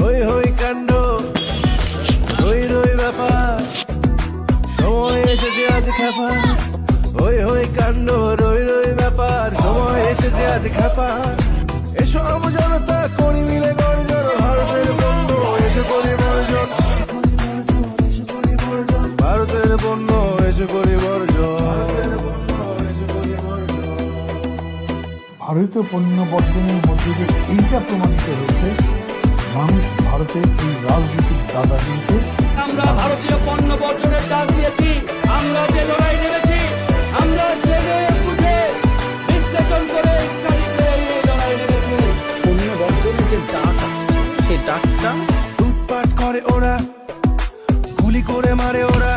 হই হই কাণ্ড রই রই ব্যাপার। সময় এসেছে আজ খেপা। হই হই কাণ্ড, রই রই ব্যাপার। সময় এসেছে আজ খেপা। এসো আম জনতা করি মিলে গর্জন ভারতের পণ্য এসে করি বর্জন। ভারতের পণ্য এসে করি বর্জন। ভারতীয় পণ্য বর্জনের মধ্যে দিয়ে এইটা প্রমাণিত হয়েছে মানুষ ভারতের এই রাজনৈতিক দাদাগিরিকে আমরা ভারতীয় পণ্য বর্জনের ডাক দিয়েছি আমরা যে লড়াই নেমেছি আমরা জেনে বুঝে বিশ্লেষণ করে লড়াই নেমেছি। পণ্য বর্জনের যে ডাক আসছে সেই ডাকটা লুটপাট করে ওরা গুলি করে মারে ওরা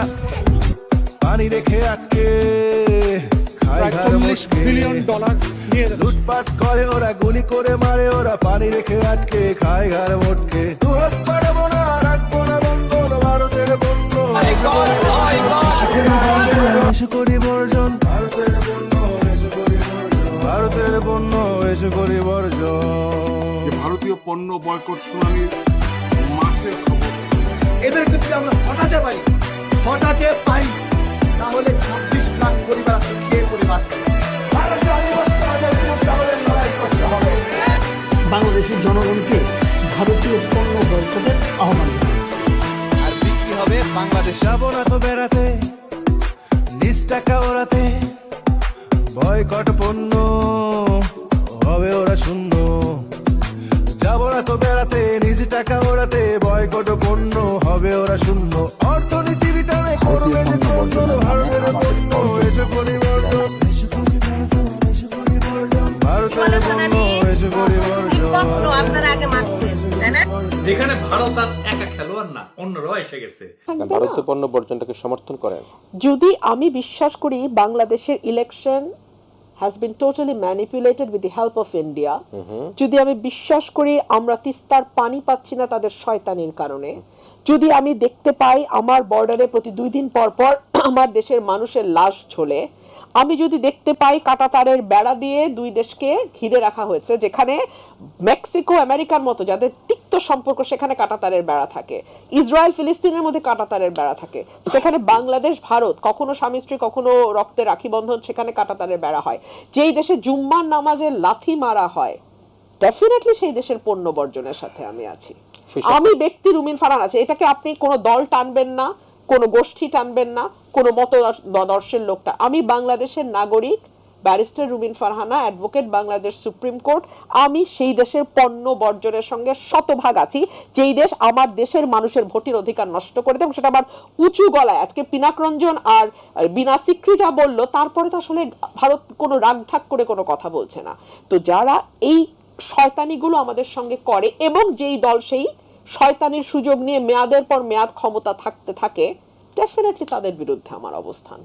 পানি রেখে আটকে। প্রায় চল্লিশ বিলিয়ন ডলার নিয়ে লুটপাট করে ওরা গুলি করে মারে ওরা পানি রেখে আটকে খায় ঘাড় মোটকে। দু হাত পারব না রাখব না বন্ধ ভারতের বন্ধ। এসে করি বর্জন ভারতের বন্ধ এসে করি ভারতের বন্ধ এসে করি বর্জন ভারতীয় পণ্য বয়কট শুনানির জনগণকে ভারতীয় পণ্য বয়কটের আহ্বান। আর বিক্রি হবে বাংলাদেশে। যাব না তো বেড়াতে নিজ টাকা ওড়াতে বয়কট পণ্য হবে ওরা শূন্য। যাব না তো বেড়াতে নিজ টাকা ওড়াতে বয়কট পণ্য হবে ওরা শূন্য। অর্থনীতি বিটানে করবে ভারতের পণ্য। তাই না এখানে ভারত আর একা খেলোয়াড় না অন্যরাও এসে গেছে। ভারতীয় পণ্য বর্জনটাকে সমর্থন করেন যদি আমি বিশ্বাস করি বাংলাদেশের election has been totally manipulated with the help of India যদি আমি বিশ্বাস করি আমরা তিস্তার পানি পাচ্ছি না তাদের শয়তানির কারণে। যদি আমি দেখতে পাই আমার বর্ডারে প্রতি দুই দিন পর পর আমার দেশের মানুষের লাশ ঝোলে আমি যদি দেখতে পাই কাটাতারের বেড়া দিয়ে দুই দেশকে ঘিরে রাখা হয়েছে যেখানে মেক্সিকো আমেরিকার মতো যাদের তিক্ত সম্পর্ক সেখানে কাটাতারের বেড়া থাকে। ইসরায়েল ফিলিস্তিনের মধ্যে কাটাতারের বেড়া থাকে। সেখানে বাংলাদেশ ভারত কখনো স্বামী স্ত্রী কখনো রক্তে রাখি বন্ধন সেখানে কাটাতারের বেড়া হয়। যেই দেশে জুম্মার নামাজে লাথি মারা হয় ডেফিনেটলি সেই দেশের পণ্য বর্জনের সাথে আমি আছি। আমি ব্যক্তি রুমিন ফারান আছে। এটাকে আপনি কোনো দল টানবেন না। কোনো গোষ্ঠী টানবেন না, কোনো মতদর্শের লোকটা। আমি বাংলাদেশের নাগরিক, barrister Rubin Farhana, advocate Bangladesh supreme court. আমি সেই দেশের পণ্য বর্জনের সঙ্গে শতভাগ আছি। যেই দেশ আমার দেশের মানুষের ভোটের অধিকার নষ্ট করে দেয় সেটা আবার উঁচু গলায়। আজকে পিনাকরঞ্জন আর বিনা সিক্রি যা বলল, তারপরে তো আসলে ভারত কোনো রাগ ঠাক করে কোনো কথা বলছে না। তো যারা এই শয়তানিগুলো আমাদের সঙ্গে করে এবং যেই দল সেই শয়তানির সুযোগ নিয়ে মেয়াদের পর মেয়াদ ক্ষমতা থাকতে থাকে ডেফিনেটলি তাদের বিরুদ্ধে আমার অবস্থান।